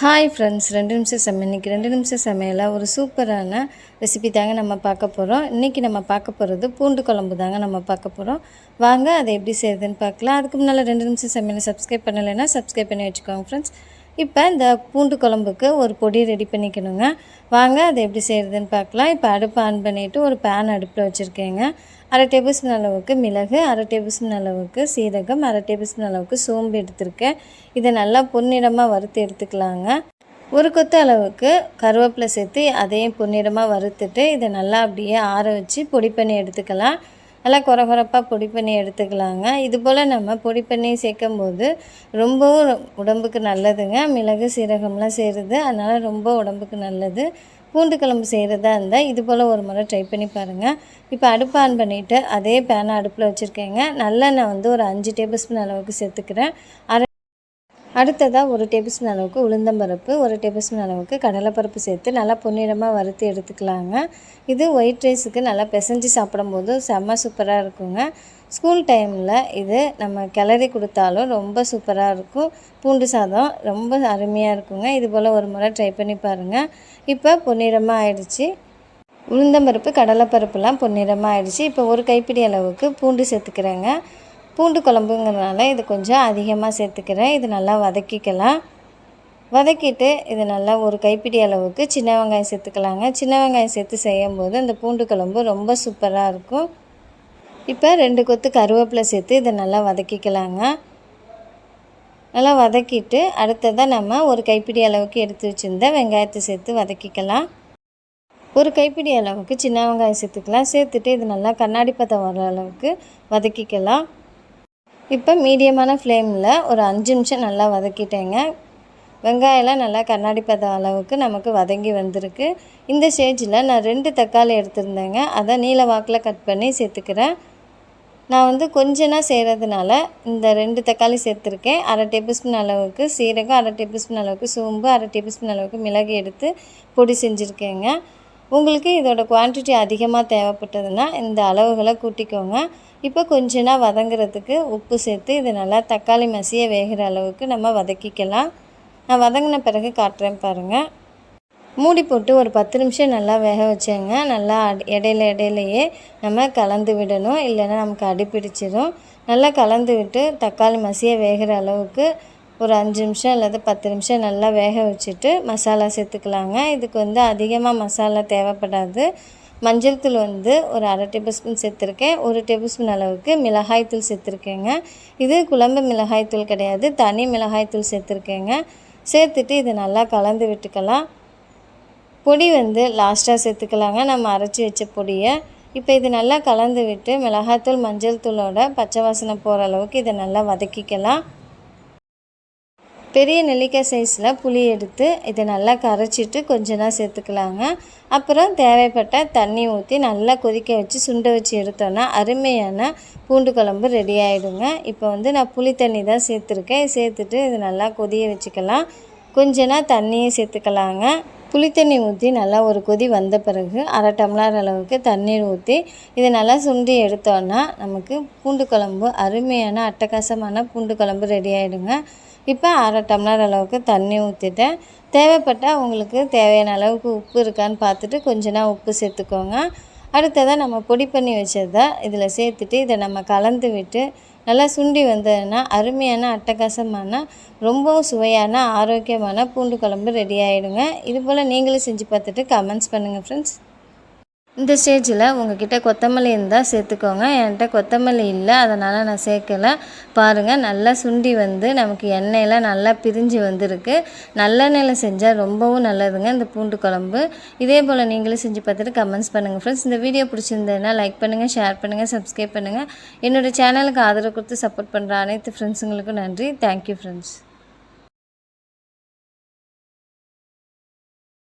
Hi friends ரெண்டு நிமிஷம் சமையல் இன்றைக்கி ரெண்டு நிமிஷம் சமையலில் ஒரு சூப்பரான ரெசிபி தாங்க நம்ம பார்க்க போகிறோம் இன்றைக்கி நம்ம பார்க்க போகிறது பூண்டு குழம்பு தாங்க நம்ம பார்க்க போகிறோம் வாங்க அதை எப்படி செய்யுதுன்னு பார்க்கலாம். அதுக்கு முன்னால் ரெண்டு நிமிஷம் சமையலை சப்ஸ்கிரைப் பண்ணலைன்னா சப்ஸ்கிரைப் பண்ணி வச்சுக்கோங்க ஃப்ரெண்ட்ஸ் இப்போ இந்த பூண்டு குழம்புக்கு ஒரு பொடி ரெடி பண்ணிக்கணுங்க. வாங்க அதை எப்படி செய்கிறதுன்னு பார்க்கலாம். இப்போ அடுப்பு ஆன் பண்ணிவிட்டு ஒரு பேன் அடுப்பில் வச்சுருக்கேங்க. அரை டேபிள் ஸ்பூன் அளவுக்கு மிளகு அரை டேபிள் ஸ்பூன் அளவுக்கு சீரகம் அரை டேபிள் ஸ்பூன் அளவுக்கு சோம்பு எடுத்திருக்கேன். இதை நல்லா பொன்னிடமாக வறுத்து எடுத்துக்கலாங்க. ஒரு கொத்து அளவுக்கு கருவேப்பிலை சேர்த்து அதையும் பொன்னிடமாக வறுத்துட்டு இதை நல்லா அப்படியே ஆற வச்சு பொடி பண்ணி எடுத்துக்கலாம். நல்லா குறகுறப்பாக பொடி பண்ணி எடுத்துக்கலாங்க. இது போல் நம்ம பொடி பண்ணி சேர்க்கும் போது ரொம்பவும் உடம்புக்கு நல்லதுங்க. மிளகு சீரகம்லாம் செய்கிறது அதனால் ரொம்ப உடம்புக்கு நல்லது. பூண்டு குழம்பு செய்கிறதா இருந்தால் இது போல் ஒரு முறை ட்ரை பண்ணி பாருங்கள் இப்போ அடுப்பு ஆன் பண்ணிவிட்டு அதே பேனை அடுப்பில் வச்சுருக்கேங்க. நல்லெண்ணெய் வந்து ஒரு அஞ்சு டேபிள் ஸ்பூன் அளவுக்கு சேர்த்துக்கிறேன். அரை அடுத்ததாக ஒரு டேபிள்ஸ்பூன் அளவுக்கு உளுந்தம்பருப்பு ஒரு டேபிள்ஸ்பூன் அளவுக்கு கடலைப்பருப்பு சேர்த்து நல்லா பொன்னிறமாக வறுத்து எடுத்துக்கலாங்க. இது ஒயிட் ரைஸுக்கு நல்லா பிசைஞ்சு சாப்பிடும்போது செம்ம சூப்பராக இருக்குங்க. ஸ்கூல் டைமில் இது நம்ம கிளறி கொடுத்தாலும் ரொம்ப சூப்பராக இருக்கும். பூண்டு சாதம் ரொம்ப அருமையாக இருக்குங்க. இது போல் ஒரு முறை ட்ரை பண்ணி பாருங்கள் இப்போ பொன்னிறமாக ஆயிடுச்சு. உளுந்தம்பருப்பு கடலைப்பருப்புலாம் பொன்னிறமாக ஆயிடுச்சு. இப்போ ஒரு கைப்பிடி அளவுக்கு பூண்டு சேர்த்துக்கிறேங்க. பூண்டு குழம்புங்கிறதுனால இது கொஞ்சம் அதிகமாக சேர்த்துக்கிறேன். இது நல்லா வதக்கிக்கலாம். வதக்கிட்டு இது நல்லா ஒரு கைப்பிடி அளவுக்கு சின்ன வெங்காயம் சேர்த்துக்கலாங்க. சின்ன வெங்காயம் சேர்த்து செய்யும்போது அந்த பூண்டு குழம்பு ரொம்ப சூப்பராக இருக்கும். இப்போ ரெண்டு கொத்து கருவேப்பிலை சேர்த்து இதை நல்லா வதக்கிக்கலாங்க. நல்லா வதக்கிட்டு அடுத்ததாக நம்ம ஒரு கைப்பிடி அளவுக்கு எடுத்து வச்சுருந்த வெங்காயத்தை சேர்த்து வதக்கிக்கலாம். ஒரு கைப்பிடி அளவுக்கு சின்ன வெங்காயம் சேர்த்துக்கலாம். சேர்த்துட்டு இது நல்லா கண்ணாடி பதம் வர அளவுக்கு வதக்கிக்கலாம். இப்போ மீடியமான ஃப்ளேமில் ஒரு அஞ்சு நிமிஷம் நல்லா வதக்கிட்டேங்க. வெங்காயம்லாம் நல்லா கண்ணாடி பதம் அளவுக்கு நமக்கு வதங்கி வந்திருக்கு. இந்த ஸ்டேஜில் நான் ரெண்டு தக்காளி எடுத்திருந்தேங்க. அதை நீல வாக்கில் கட் பண்ணி சேர்த்துக்கிறேன். நான் வந்து கொஞ்சனாக செய்கிறதுனால இந்த ரெண்டு தக்காளி சேர்த்துருக்கேன். அரை டேபிள்ஸ்பூன் அளவுக்கு சீரகம் அரை டேபிள்ஸ்பூன் அளவுக்கு சோம்பு அரை டேபிள்ஸ்பூன் அளவுக்கு மிளகு எடுத்து பொடி செஞ்சுருக்கேங்க. உங்களுக்கு இதோட குவான்டிட்டி அதிகமாக தேவைப்பட்டதுன்னா இந்த அளவுகளை கூட்டிக்கோங்க. இப்போ கொஞ்ச நாள் வதங்குறதுக்கு உப்பு சேர்த்து இது நல்லா தக்காளி மசிய வேகிற அளவுக்கு நம்ம வதக்கிக்கலாம். நான் வதங்கின பிறகு காட்டுறேன் பாருங்கள் மூடி போட்டு ஒரு பத்து நிமிஷம் நல்லா வேக வச்சேங்க. நல்லா இடையில இடையிலையே நம்ம கலந்து விடணும். இல்லைன்னா நமக்கு அடிப்பிடிச்சிடும் நல்லா கலந்து விட்டு தக்காளி மசிய வேகிற அளவுக்கு ஒரு அஞ்சு நிமிஷம் அல்லது பத்து நிமிஷம் நல்லா வேக வச்சுட்டு மசாலா சேர்த்துக்கலாங்க. இதுக்கு வந்து அதிகமாக மசாலா தேவைப்படாது. மஞ்சள் தூள் வந்து ஒரு அரை டேபிள் ஸ்பூன் சேர்த்துருக்கேன். ஒரு டேபிள் ஸ்பூன் அளவுக்கு மிளகாய் தூள் சேர்த்துருக்கேங்க. இது குழம்பு மிளகாய் தூள் கிடையாது. தனி மிளகாய் தூள் சேர்த்துருக்கேங்க. சேர்த்துட்டு இதை நல்லா கலந்து விட்டுக்கலாம். பொடி வந்து லாஸ்ட்டாக சேர்த்துக்கலாங்க. நம்ம அரைச்சி வச்ச பொடியை. இப்போ இது நல்லா கலந்து விட்டு மிளகாய்த்தூள் மஞ்சள் தூளோட பச்சை வாசனை போகிற அளவுக்கு இதை நல்லா வதக்கிக்கலாம். பெரிய நெல்லிக்காய் சைஸில் புளி எடுத்து இதை நல்லா கரைச்சிட்டு கொஞ்ச நாள் சேர்த்துக்கலாங்க. அப்புறம் தேவைப்பட்ட தண்ணி ஊற்றி நல்லா கொதிக்க வச்சு சுண்டை வச்சு எடுத்தோன்னா அருமையான பூண்டு குழம்பு ரெடி ஆகிடுங்க இப்போ வந்து நான் புளி தண்ணி தான் சேர்த்துருக்கேன். சேர்த்துட்டு இது நல்லா கொதிய வச்சுக்கலாம். கொஞ்ச நாள் தண்ணியும் சேர்த்துக்கலாங்க. புளி தண்ணி ஊற்றி நல்லா ஒரு கொதி வந்த பிறகு அரை டம்ளர் அளவுக்கு தண்ணீர் ஊற்றி இதை நல்லா சுண்டி எடுத்தோன்னா நமக்கு பூண்டு குழம்பு அருமையான அட்டகாசமான பூண்டு குழம்பு ரெடி ஆகிடுங்க இப்போ அரை டம்ளர் அளவுக்கு தண்ணி ஊற்றிட்டேன் தேவைப்பட்டால் உங்களுக்கு தேவையான அளவுக்கு உப்பு இருக்கான்னு பார்த்துட்டு கொஞ்ச உப்பு சேர்த்துக்கோங்க. அடுத்ததாக நம்ம பொடி பண்ணி வச்சதை இதில் சேர்த்துட்டு இதை நம்ம கலந்து விட்டு நல்லா சுண்டி வந்ததுன்னா அருமையான அட்டகாசமான ரொம்பவும் சுவையான ஆரோக்கியமான பூண்டு குழம்பு ரெடி ஆகிடுங்க இது போல் நீங்களும் செஞ்சு பார்த்துட்டு கமெண்ட்ஸ் பண்ணுங்கள் ஃப்ரெண்ட்ஸ் இந்த ஸ்டேஜில் உங்ககிட்ட கொத்தமல்லி இருந்தால் சேர்த்துக்கோங்க. என்கிட்ட கொத்தமல்லி இல்லை அதனால் நான் சேர்க்கலை. பாருங்கள் நல்லா சுண்டி வந்து நமக்கு எண்ணெயில் நல்லா பிரிஞ்சு வந்திருக்கு. நல்லெண்ணெயில் செஞ்சால் ரொம்பவும் நல்லதுங்க இந்த பூண்டு குழம்பு. இதே போல் நீங்களும் செஞ்சு பார்த்துட்டு கமெண்ட்ஸ் பண்ணுங்கள் ஃப்ரெண்ட்ஸ் இந்த வீடியோ பிடிச்சிருந்ததுன்னா லைக் பண்ணுங்கள் ஷேர் பண்ணுங்கள் சப்ஸ்கிரைப் பண்ணுங்கள் என்னோடய சேனலுக்கு ஆதரவு கொடுத்து சப்போர்ட் பண்ணுற அனைத்து ஃப்ரெண்ட்ஸுங்களுக்கும் நன்றி. Thank you friends